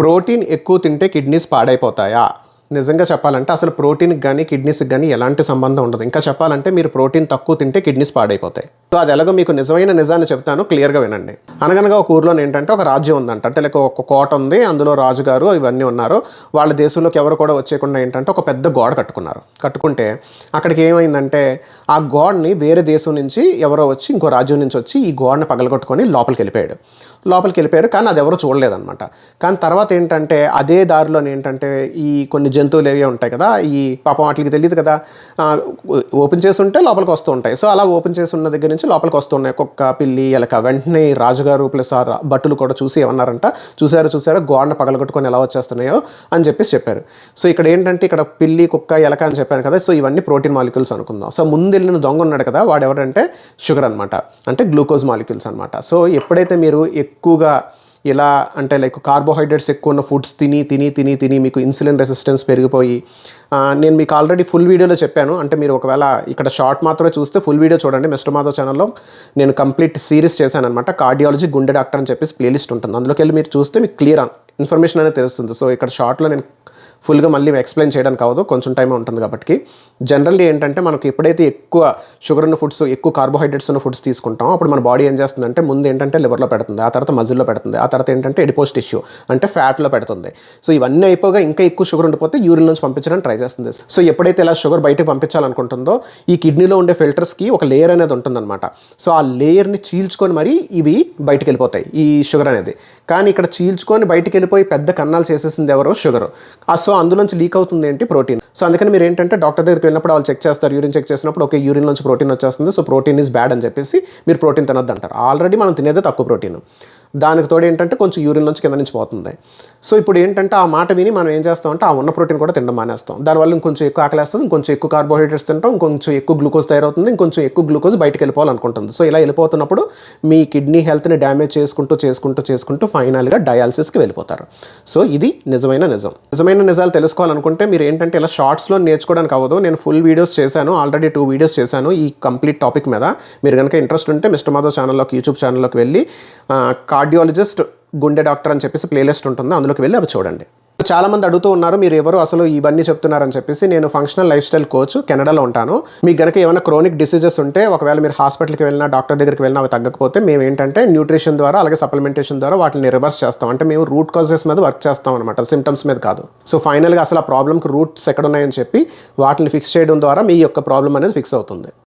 Protein ఎక్కువ తింటే kidneys పాడైపోతాయా? నిజంగా చెప్పాలంటే అసలు ప్రోటీన్కి కానీ కిడ్నీస్కి కానీ ఎలాంటి సంబంధం ఉండదు. ఇంకా చెప్పాలంటే మీరు ప్రోటీన్ తక్కువ తింటే కిడ్నీస్ పాడైపోతాయి. సో అది ఎలాగో మీకు నిజమైన నిజాన్ని చెప్తాను. క్లియర్గా వినండి. అనగనగా ఒక ఊర్లో ఏంటంటే ఒక రాజ్యం ఉందంట. అంటే లేక ఒక కోట ఉంది. అందులో రాజుగారు ఇవన్నీ ఉన్నారు. వాళ్ళ దేశంలోకి ఎవరు కూడా వచ్చేయకుండా ఏంటంటే ఒక పెద్ద గోడ కట్టుకున్నారు. కట్టుకుంటే అక్కడికి ఏమైందంటే ఆ గోడని వేరే దేశం నుంచి ఎవరో వచ్చి ఇంకో రాజ్యం నుంచి వచ్చి ఈ గోడని పగలగొట్టుకొని లోపలికి వెళ్ళిపోయాడు. లోపలికి వెళ్ళిపోయారు. కానీ అది ఎవరు చూడలేదన్నమాట. కానీ తర్వాత ఏంటంటే అదే దారిలో ఏంటంటే ఈ కొన్ని జంతువులు ఏవి ఉంటాయి కదా ఈ పాపం వాటికి తెలియదు కదా ఓపెన్ చేసి ఉంటే లోపలికి వస్తూ ఉంటాయి. సో అలా ఓపెన్ చేసి ఉన్న దగ్గర నుంచి లోపలికి వస్తున్నాయి కుక్క పిల్లి ఎలక వెంటనే రాజుగారు ప్లస్ ఆ బట్టలు కూడా చూసి ఏమన్నారంట చూసారు చూసారు గోడను పగలగొట్టుకొని ఎలా వచ్చేస్తున్నాయో అని చెప్పేసి చెప్పారు. సో ఇక్కడ ఏంటంటే ఇక్కడ పిల్లి కుక్క ఎలక అని చెప్పాను కదా సో ఇవన్నీ ప్రోటీన్ మాలిక్యూల్స్ అనుకుందాం. సో ముందు వెళ్ళిన దొంగ ఉన్నాడు కదా వాడు ఎవరంటే షుగర్ అనమాట అంటే గ్లూకోజ్ మాలిక్యూల్స్ అనమాట సో ఎప్పుడైతే మీరు ఎక్కువగా ఇలా అంటే లైక్ కార్బోహైడ్రేట్స్ ఎక్కువ ఉన్న ఫుడ్స్ తిని తిని తిని తిని మీకు ఇన్సులిన్ రెసిస్టెన్స్ పెరిగిపోయి నేను మీకు ఆల్రెడీ ఫుల్ వీడియోలో చెప్పాను. అంటే మీరు ఒకవేళ ఇక్కడ షార్ట్ మాత్రమే చూస్తే ఫుల్ వీడియో చూడండి. మిస్టర్ మాధవ్ ఛానల్లో నేను కంప్లీట్ సిరీస్ చేశాను అనమాట కార్డియాలజీ గుండె డాక్టర్ అని చెప్పేసి ప్లేలిస్ట్ ఉంటుంది. అందులోకి వెళ్ళి మీరు చూస్తే మీకు క్లియర్ ఇన్ఫర్మేషన్ అనేది తెలుస్తుంది. సో ఇక్కడ షార్ట్లో నేను ఫుల్గా మళ్ళీ ఎక్స్ప్లెయిన్ చేయడానికి అవ్వదు. కొంచెం టైం ఉంటుంది కాబట్టి. జనరల్లీ ఏంటంటే మనకి ఎప్పుడైతే ఎక్కువ షుగర్ ఉన్న ఫుడ్స్ ఎక్కువ కార్బోహైడ్రేట్స్ ఉన్న ఫుడ్స్ తీసుకుంటాం అప్పుడు మన బాడీ ఏం చేస్తుందంటే ముందు ఏంటంటే లివర్లో పెడుతుంది. ఆ తర్వాత మజిల్లో పెడుతుంది. ఆ తర్వాత ఏంటంటే ఎడిపోస్ట్ ఇష్యూ అంటే ఫ్యాట్లో పెడుతుంది. సో ఇవన్నీ అయిపోగా ఇంకా ఎక్కువ షుగర్ ఉండిపోతే యూరిన్ నుంచి పంపించడానికి ట్రై చేస్తుంది. సో ఎప్పుడైతే ఇలా షుగర్ బయటకు పంపించాలనుకుంటుందో ఈ కిడ్నీలో ఉండే ఫిల్టర్స్కి ఒక లేయర్ అనేది ఉంటుందన్నమాట. సో ఆ లేయర్ని చీల్చుకొని మరీ ఇవి బయటకు వెళ్ళిపోతాయి ఈ షుగర్ అనేది. కానీ ఇక్కడ చీల్చుకొని బయటకు వెళ్ళిపోయి పెద్ద కన్నాలు చేసేసింది ఎవరో షుగర్. ఆ సో అందులోంచి లీక్ అవుతుంది ఏంటి? ప్రోటీన్. సో అందుకని మీరు ఏంటంటే డాక్టర్ దగ్గరికి వెళ్ళినప్పుడు వాళ్ళు చెక్ చేస్తారు యూరిన్ చెక్ చేసినప్పుడు ఓకే యూరిన్ నుంచి ప్రోటీన్ వచ్చేస్తుంది సో ప్రోటీన్ ఈజ్ బ్యాడ్ అని చెప్పేసి మీరు ప్రోటీన్ తినొద్దు అంటారు ఆల్రెడీ మనం తినేదే తక్కువ ప్రోటీన్. దానికి తోడు ఏంటంటే కొంచెం యూరిన్ నుంచి కింద నుంచి పోతుంది. సో ఇప్పుడు ఏంటంటే ఆ మాట విని మనం ఏం చేస్తామంటే ఆ ఉన్న ప్రోటీన్ కూడా తినడం మానేస్తాం. దానివల్ల ఇంకొంచెం ఎక్కువ ఆకలేస్తుంది ఇంకొంచెం ఎక్కువ కార్బోహైడ్రేట్స్ తింటాం ఇంకొంచెం ఎక్కువ గ్లూకోజ్ తయారవుతుంది ఇంకొంచెం ఎక్కువ గ్లూకోజ్ బయటకు వెళ్ళిపోవాలనుకుంటుంది సో ఇలా వెళ్ళిపోతున్నప్పుడు మీ కిడ్నీ హెల్త్ని డ్యామేజ్ చేసుకుంటూ చేసుకుంటూ చేసుకుంటూ ఫైనల్గా డయాలసిస్కి వెళ్ళిపోతారు. సో ఇది నిజమైన నిజం. నిజమైన నిజాలు తెలుసుకోవాలనుకుంటే మీరు ఏంటంటే ఇలా షార్ట్స్లో నేర్చుకోవడానికి అవ్వదు. నేను ఫుల్ వీడియోస్ చేశాను ఆల్రెడీ టూ వీడియోస్ చేశాను ఈ కంప్లీట్ టాపిక్ మీద. మీరు కనుక ఇంట్రెస్ట్ ఉంటే మిస్టర్ మాధవ్ ఛానల్లోకి యూట్యూబ్ ఛానల్లోకి వెళ్ళి కార్డియాలజిస్ట్ గుండె డాక్టర్ అని చెప్పేసి ప్లేలిస్ట్ ఉంటుంది. అందులోకి వెళ్ళి అవి చూడండి. చాలామంది అడుగుతూ ఉన్నారు మీరు ఎవరు? అసలు ఇవన్నీ చెప్తున్నారని చెప్పేసి నేను ఫంక్షనల్ లైఫ్ స్టైల్ కోచ్ కెనడాలో ఉంటాను. మీకు గనక ఏమైనా క్రోనిక్ డిసీజెస్ ఉంటే ఒకవేళ మీరు హాస్పిటల్కి వెళ్ళినా డాక్టర్ దగ్గరికి వెళ్ళినా అవి తగ్గకపోతే మేము ఏంటంటే న్యూట్రిషన్ ద్వారా అలాగే సప్లిమెంటేషన్ ద్వారా వాటిని రివర్స్ చేస్తాం. అంటే మేము రూట్ కాజెస్ మీద వర్క్ చేస్తాం అనమాట సిమ్టమ్స్ మీద కాదు. సో ఫైనల్గా అసలు ఆ ప్రాబ్లమ్కి రూట్స్ ఎక్కడ ఉన్నాయని చెప్పి వాటిని ఫిక్స్ చేయడం ద్వారా మీ యొక్క ప్రాబ్లం అనేది ఫిక్స్ అవుతుంది.